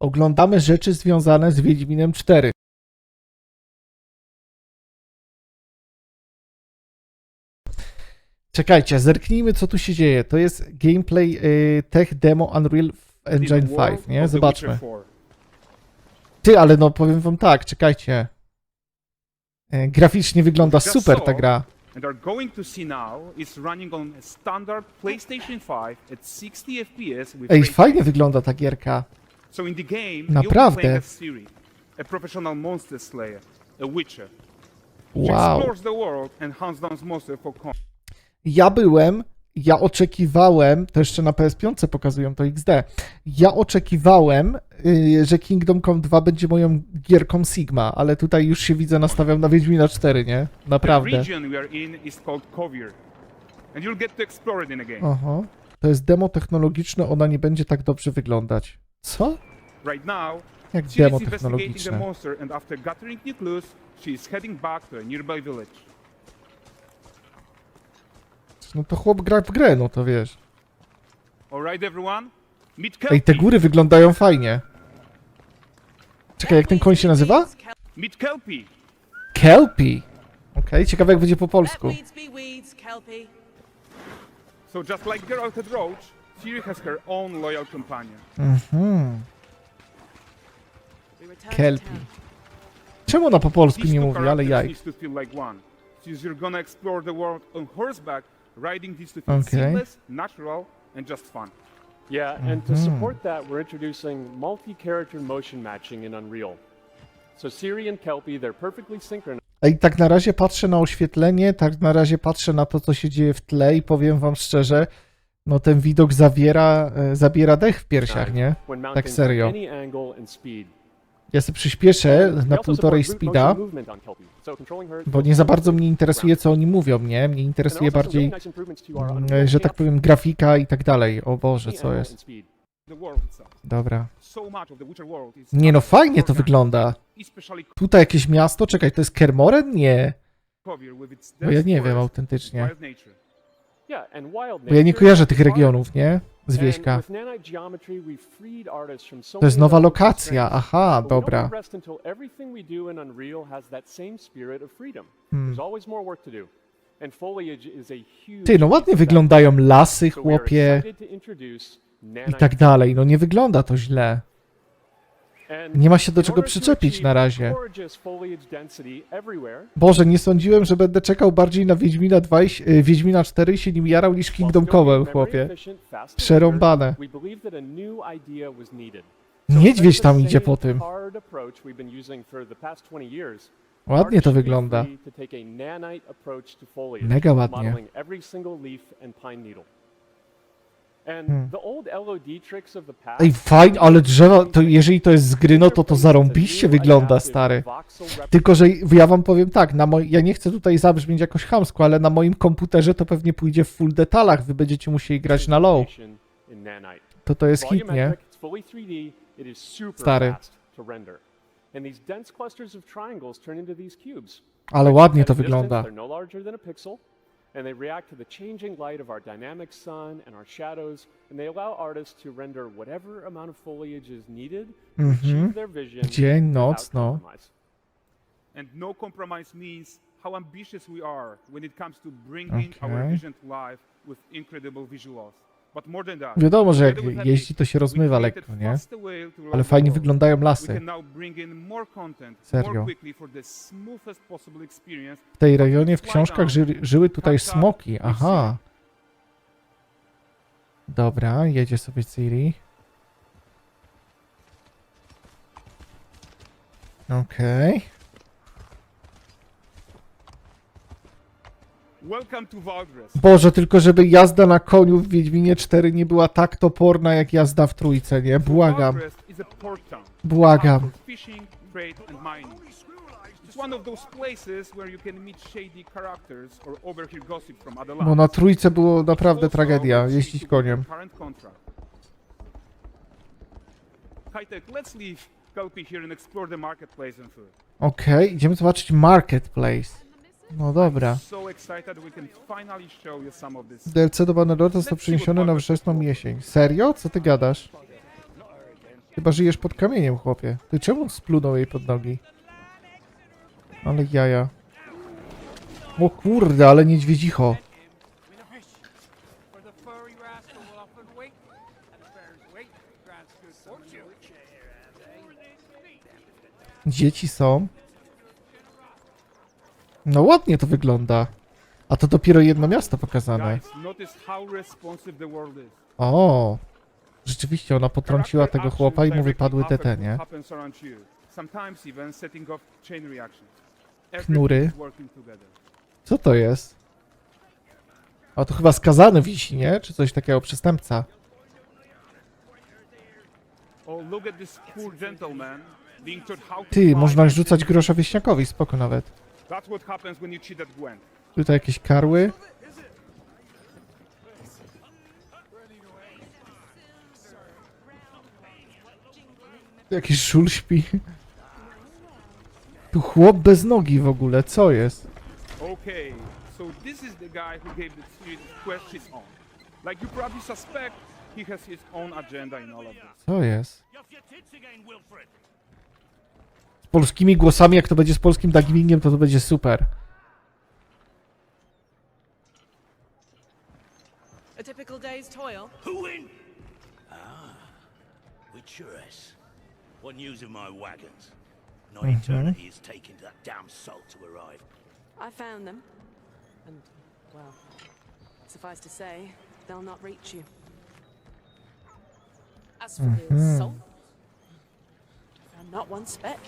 Oglądamy rzeczy związane z Wiedźminem 4. Czekajcie, zerknijmy co tu się dzieje. To jest gameplay y, tech demo Unreal Engine 5, nie? Zobaczmy. Ty, ale no powiem wam tak, czekajcie. E, Graficznie wygląda super ta gra. And are going to see now is running on a standard PlayStation 5 at 60 FPS with Ej, fajnie wygląda ta gierka. So in the game, Naprawdę. you'll be playing as Ciri, a professional monster slayer, a witcher. She Wow. explores the world and hunts down monsters for content. Ja byłem, ja oczekiwałem, to jeszcze na PS5 pokazują to XD. Ja oczekiwałem, y, że Kingdom Come 2 będzie moją gierką Sigma, ale tutaj już się widzę, nastawiam na Wiedźmina 4, nie? Naprawdę. to jest demo technologiczne, ona nie będzie tak dobrze wyglądać. Co? Jak demo technologiczne. monster, and after gathering new clues, she is heading back to a nearby village. No to chłop gra w grę, no to wiesz. Everyone, meet Ej, te Kelpie. góry wyglądają fajnie. Czekaj, jak ten koń się nazywa? Meet Kelpie. Kelpie. Okej, ciekawe jak będzie po polsku. So just like Geralt Roach, Ciri has her own loyal companion. Mhm. Town. Czemu ona po polsku These nie two mówi, ale characters jaj. needs to feel like one. Since you're gonna explore the world on horseback, riding needs to feel Okay. seamless, natural, and just fun. Yeah, and to Mhm. support that, we're introducing multi-character motion matching in Unreal. So Siri and Kelpie, they're perfectly synchronized. Ej, tak na razie patrzę na oświetlenie, tak na razie patrzę na to, co się dzieje w tle i powiem wam szczerze, no ten widok zawiera, e, zabiera dech w piersiach, nie? when mounting Tak serio. from any angle and speed. Ja sobie przyspieszę na półtorej speeda, bo nie za bardzo mnie interesuje, co oni mówią, nie? Mnie interesuje bardziej, Unreal że tak powiem, grafika i tak dalej. O Boże, co jest? Dobra. Nie no, fajnie to wygląda. Tutaj jakieś miasto? Czekaj, to jest Kermoren? Nie. Bo ja nie wiem autentycznie. Bo ja nie kojarzę tych regionów, nie? Z wieśka. To jest nowa lokacja, aha, dobra. Hmm. Ty, no ładnie wyglądają lasy, chłopie i tak dalej. No nie wygląda to źle. Nie ma się do czego przyczepić na razie. Boże, nie sądziłem, że będę czekał bardziej na Wiedźmina 2 i, y, Wiedźmina 4 i się nim jarał niż Kingdom Come, chłopie. Przerąbane. Niedźwiedź tam idzie po tym. hard approach we've been using for the past 20 years, Ładnie to wygląda. free to Ej, fajnie, ale drzewa, to jeżeli to jest z gry, no to to zarąbiście wygląda, stary. Tylko, że ja wam powiem tak, na moj... ja nie chcę tutaj zabrzmieć jakoś chamsko, ale na moim komputerze to pewnie pójdzie w full detalach, wy będziecie musieli grać na low. To to jest hit, nie? Volumetric, it's fully 3D, it is super Stary. Ale ładnie to wygląda. They're no larger than a pixel, and they react to the changing light of our dynamic sun and our shadows, and they allow artists to render whatever amount of foliage is needed to Mhm. achieve their vision Dzień, without noc, no. compromise. And no compromise means how ambitious we are when it comes to bringing our vision to life with incredible visuals. Wiadomo, że jak jeździ, to się rozmywa lekko, nie? Ale fajnie wyglądają lasy. Serio. W tej rejonie w książkach ży, żyły tutaj smoki, aha. Dobra, jedzie sobie Ciri. Okej. Welcome to Valdres. Boże, tylko żeby jazda na koniu w Wiedźminie 4 nie była tak toporna jak jazda w trójce, nie? Błagam, błagam. lands. na trójce było naprawdę tragedia, jeździć koniem. Okej, idziemy zobaczyć Marketplace. No dobra. DLC do Bannerlota został przeniesiony na wczesną jesień. Serio? Co ty gadasz? Chyba żyjesz pod kamieniem, chłopie. Ty czemu splunął jej pod nogi? Ale jaja. O kurde, ale niedźwiedzicho. For the No ładnie to wygląda. A to dopiero jedno miasto pokazane. O, rzeczywiście ona potrąciła tego chłopa i mu wypadły te nie? Knury. Co to jest? A to chyba skazany wisi, nie? Czy coś takiego, przestępca. Oh, Ty, można rzucać grosza wieśniakowi, spoko nawet. That's what happens when you cheat at Gwent. Tutaj jakieś karły. Jakiś szul śpi. Tu chłop bez nogi w ogóle, co jest? Okay, so this is the guy who gave the series quest his own. Like you probably suspect, he has his own agenda in all of this. Co jest? Z polskimi głosami, jak to będzie z polskim dubbingiem, to to będzie super. A typical day's toil. Who in? Ah, with Churres. What news of my wagons? Not eternity is taking that damn salt to arrive. I found them. And, well, suffice to say, they'll not reach you. As for the salt, found not one speck.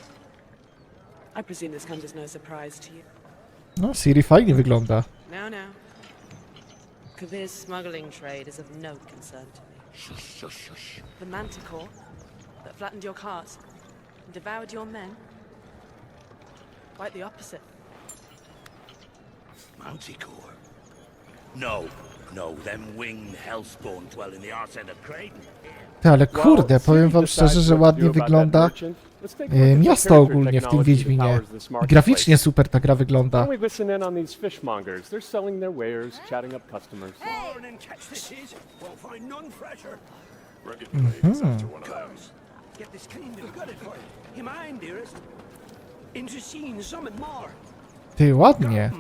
I presume this comes as no surprise to you. No, Siri fajnie wygląda. No, no. Kabir's smuggling trade is of no concern to me. Shush, shush, shush. The manticore that flattened your cart and devoured your men? Quite the opposite. Manticore. No, no, them winged hellspawn dwell in the arse end of Creighton. Ty, ale Well, kurde, powiem Siri wam decides szczerze, że what to ładnie do about that wygląda a e, character ogólnie w tym Wiedźminie. I graficznie super ta gra wygląda. More. Ty, ładnie.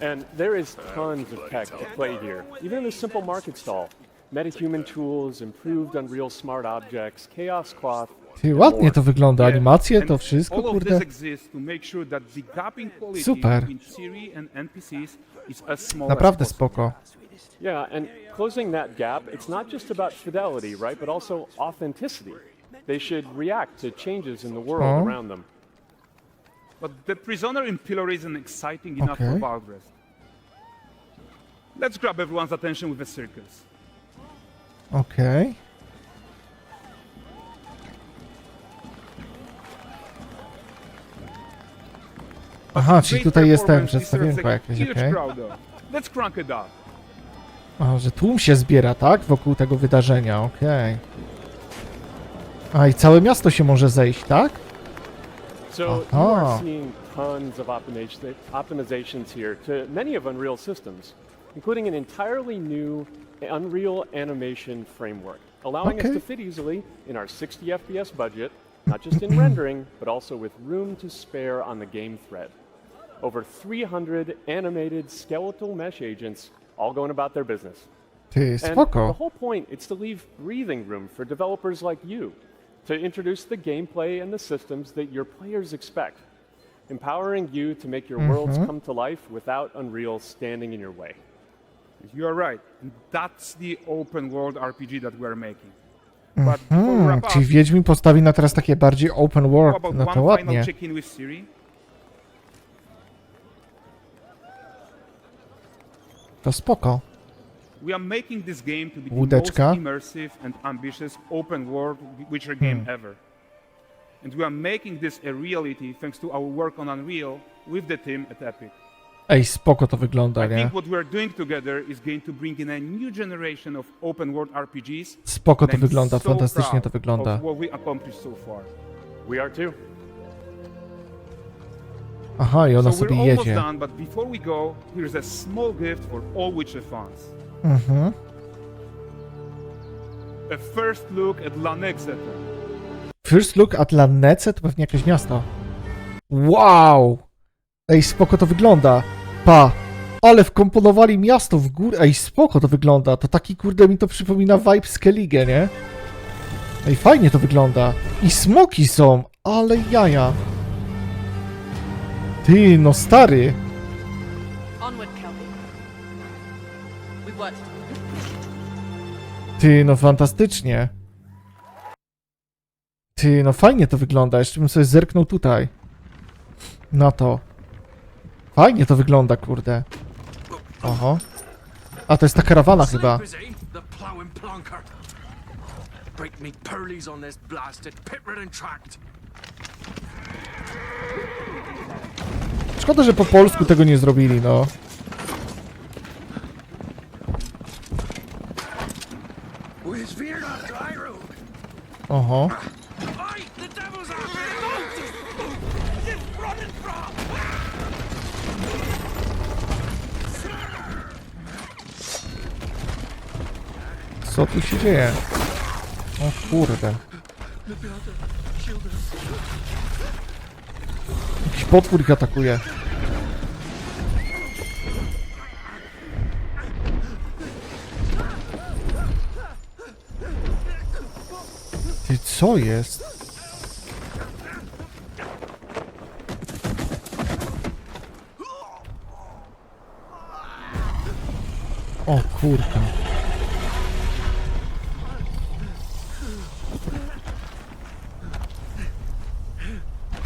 And there is tons of tech to play here, even in this simple market stall. Metahuman tools, improved Unreal Smart Objects, Chaos Cloth. Ty, ładnie to wygląda. Yeah, Animacje, and to wszystko, kurde. this exists to make sure that the gap in quality Super. between Siri and NPCs is as small Naprawdę spoko. Yeah, and closing that gap, it's not just about fidelity, right, but also authenticity. They should react to changes in the world Oh. around them. But the prisoner in Pillory isn't exciting enough for Okay. Baldrest. Let's grab everyone's attention with a circus. Okej. Aha, czyli tutaj jest ten przedstawienko a jakieś, okej. up. A, że tłum się zbiera, tak? Wokół tego wydarzenia, okej. A, i całe miasto się może zejść, tak? So you Aha. are seeing tons of optimization, optimizations here to many of Unreal systems, including an entirely new Unreal animation framework, allowing Okay. us to fit easily in our 60 FPS budget, not just in rendering, but also with room to spare on the game thread. Over 300 animated skeletal mesh agents all going about their business. And the whole point is to leave breathing room for developers like you to introduce the gameplay and the systems that your players expect, empowering you to make your worlds mm-hmm. come to life without Unreal standing in your way. You are right. That's the open world RPG that we're making. But before we Hmm, wrap up, czyli Wiedźmin postawi na teraz takie bardziej open how world. about No to one ładnie. final check-in with Siri? To spoko. We are making this game to be the Łódeczka. most immersive and ambitious open world Witcher game Hmm. ever. And we are making this a reality thanks to our work on Unreal with the team at Epic. Ej, spoko to wygląda, I nie? think what we are doing together is going to bring in a new generation of open world RPGs. Spoko and to I'm wygląda, so fantastycznie proud to wygląda. Of what we accomplished so far. We are too. Aha, i ona so we're sobie almost jedzie. done, but before we go, here's a small gift for all Witcher fans. Mhm. a first look at Lanexeter. First look at Lannece to pewnie jakieś miasto. Wow! Ej, spoko to wygląda. Pa! Ale wkomponowali miasto w górę. Ej, spoko to wygląda. To taki kurde mi to przypomina vibe Skellige, nie? Ej, fajnie to wygląda. I smoki są, ale jaja. Ty, no stary. Ty, no fantastycznie. Ty, no fajnie to wygląda. Jeszcze bym sobie zerknął tutaj. Na to. Fajnie to wygląda, kurde. Oho. A to jest ta karawana chyba. Break me pearlies on this blasted pit-ridden tract. Szkoda, że po polsku tego nie zrobili, no. Oho. Co tu się dzieje? O kurde. Jakiś potwór ich atakuje. Ty, co jest? O kurka.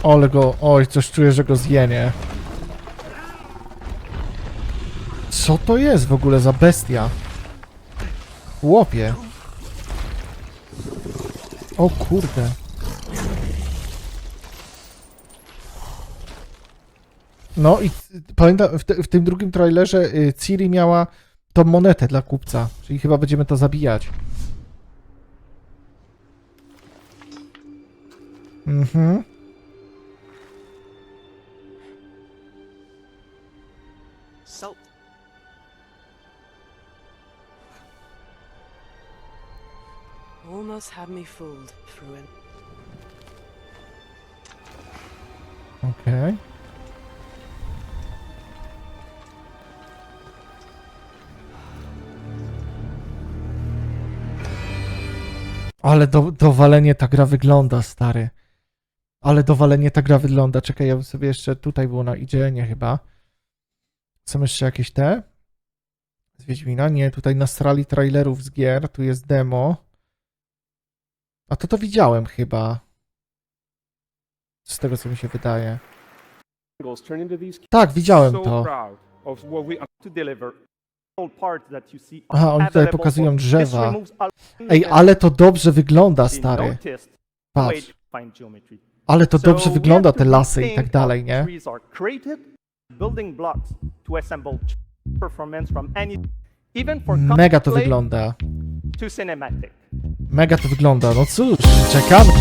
Ale go, oj, coś czuję, że go zje, nie? Co to jest w ogóle za bestia? Chłopie. O kurde. No i pamiętam, w, te, w tym drugim trailerze y, Ciri miała tą monetę dla kupca, czyli chyba będziemy to zabijać. Mhm. Almost had me fooled, Fruin. Okej. Ale do, dowalenie ta gra wygląda, stary. Ale dowalenie ta gra wygląda. Czekaj, ja bym sobie jeszcze tutaj było na idzienie chyba. Są jeszcze jakieś te? Z Wiedźmina? Nie, tutaj nastrali trailerów z gier. Tu jest demo. A to to widziałem chyba. Z tego co mi się wydaje. Tak, widziałem to. Aha, oni tutaj pokazują drzewa. Ej, ale to dobrze wygląda, stary. Patrz. Ale to dobrze wygląda, te lasy i tak dalej, nie? Mega to wygląda. Mega to wygląda. No cóż, czekamy.